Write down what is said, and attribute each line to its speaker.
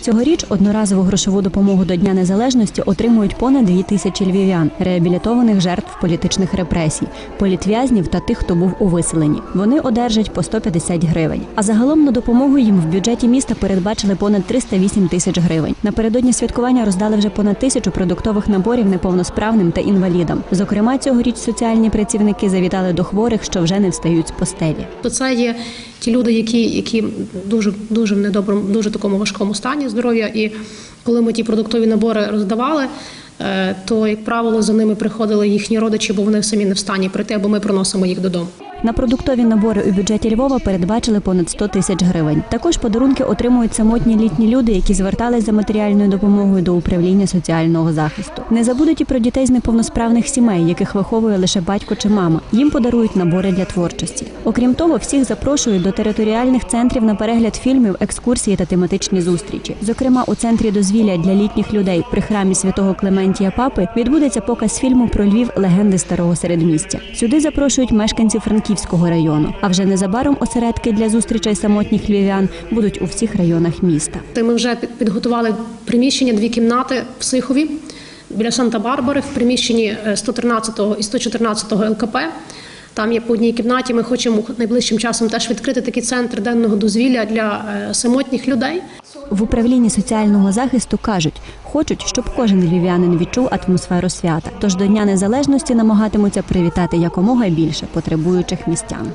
Speaker 1: Цьогоріч одноразову грошову допомогу до Дня Незалежності отримують понад дві тисячі львів'ян, реабілітованих жертв політичних репресій, політв'язнів та тих, хто був у виселенні. Вони одержать по 150 гривень. А загалом на допомогу їм в бюджеті міста передбачили понад 308 тисяч гривень. Напередодні святкування роздали вже понад тисячу продуктових наборів неповносправним та інвалідам. Зокрема, цьогоріч соціальні працівники завітали до хворих, що вже не встають з постелі.
Speaker 2: То це є ті люди, які, які дуже дуже в недоброму, дуже такому важкому стані здоров'я. І коли ми ті продуктові набори роздавали, е, то як правило за ними приходили їхні родичі, бо вони самі не в стані прийти, або ми приносимо їх додому.
Speaker 1: На продуктові набори у бюджеті Львова передбачили понад 100 тисяч гривень. Також подарунки отримують самотні літні люди, які звертались за матеріальною допомогою до управління соціального захисту. Не забудуть і про дітей з неповносправних сімей, яких виховує лише батько чи мама. Їм подарують набори для творчості. Окрім того, всіх запрошують до територіальних центрів на перегляд фільмів, екскурсії та тематичні зустрічі. Зокрема, у центрі дозвілля для літніх людей при храмі святого Клементія Папи відбудеться показ фільму про Львів легенди старого середмістя. Сюди запрошують мешканців Франківського району. А вже незабаром осередки для зустрічей самотніх львів'ян будуть у всіх районах міста.
Speaker 2: Ми вже підготували приміщення, дві кімнати в Сихові біля Санта-Барбари в приміщенні е, 113 і 114 ЛКП. Там є по одній кімнаті. Ми хочемо найближчим часом теж відкрити такий центр денного дозвілля для е, самотніх людей.
Speaker 1: В управлінні соціального захисту кажуть, хочуть, щоб кожен львів'янин відчув атмосферу свята. Тож до Дня Незалежності намагатимуться привітати якомога більше потребуючих містян.